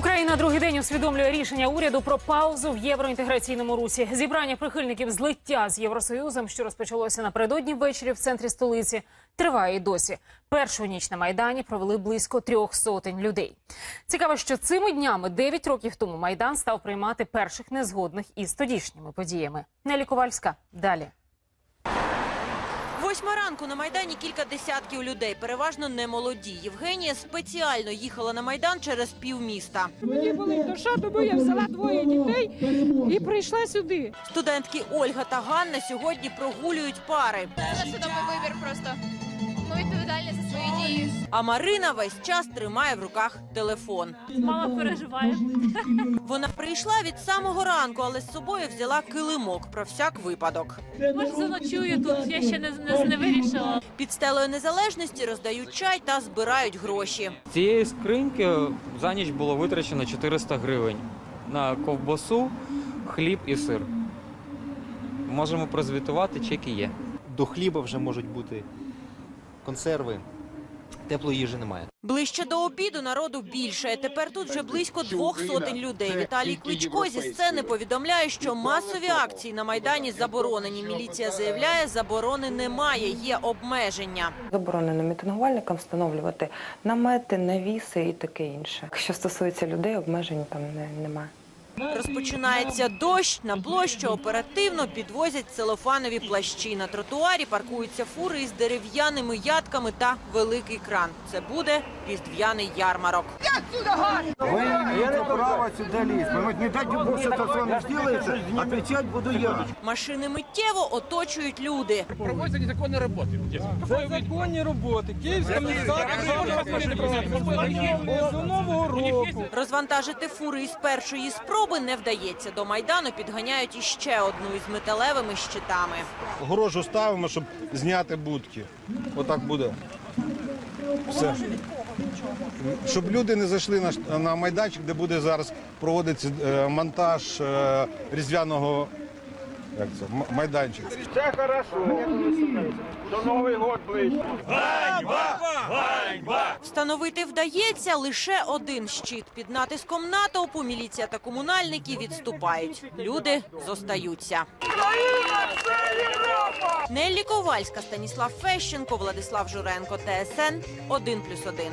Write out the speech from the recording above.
Україна другий день усвідомлює рішення уряду про паузу в євроінтеграційному русі. Зібрання прихильників злиття з Євросоюзом, що розпочалося напередодні ввечері в центрі столиці, триває і досі. Першу ніч на майдані провели близько трьох сотень людей. Цікаво, що цими днями, дев'ять років тому, майдан став приймати перших незгодних із тодішніми подіями. Нелі Ковальська далі. Восьма ранку на майдані кілька десятків людей, переважно не молоді. Євгенія спеціально їхала на майдан через півміста. Мені були душа, тому я взяла двоє дітей і прийшла сюди. Студентки Ольга та Ганна сьогодні прогулюють пари. Це свідомий вибір просто. Ми відповідальні за свої дії. А Марина весь час тримає в руках телефон. Мама переживає. Вона прийшла від самого ранку, але з собою взяла килимок про всяк випадок. Може, заночую тут. Я ще не, не, не вирішила. Під стелею незалежності роздають чай та збирають гроші. З цієї скриньки за ніч було витрачено 400 гривень на ковбасу, хліб і сир. Можемо прозвітувати, чеки є. До хліба вже можуть бути консерви, теплої їжі немає. Ближче до обіду народу більше. Тепер тут вже близько двох сотень людей. Віталій Кличко зі сцени повідомляє, що масові акції на майдані заборонені. Міліція заявляє, заборони немає, є обмеження. Заборонено мітингувальникам встановлювати намети, навіси і таке інше. Що стосується людей, обмежень там не, немає. Розпочинається дощ. На площу оперативно підвозять целофанові плащі. На тротуарі паркуються фури із дерев'яними ядками та великий кран. Це буде різдвяний ярмарок. Вы имеете право сюда лезть. Понимаете, не дайте Бог, что-то с вами сделается, отвечать буду я. Машини миттєво оточують люди. Провозять незаконні роботи. Законні роботи. Київська до нового року. Розвантажити фури із першої спроби не вдається. До майдану підганяють іще одну із металевими щитами. Горожу ставимо, щоб зняти будки. Отак буде. Все. Щоб люди не зайшли на, ш- на майданчик, де буде зараз проводитися е, монтаж е, різдвяного як це, майданчика. Встановити вдається лише один щит. Під натиском натовпу міліція та комунальники відступають. Люди зостаються. Неллі Ковальська, Станіслав Фещенко, Владислав Журенко, ТСН 1+,1.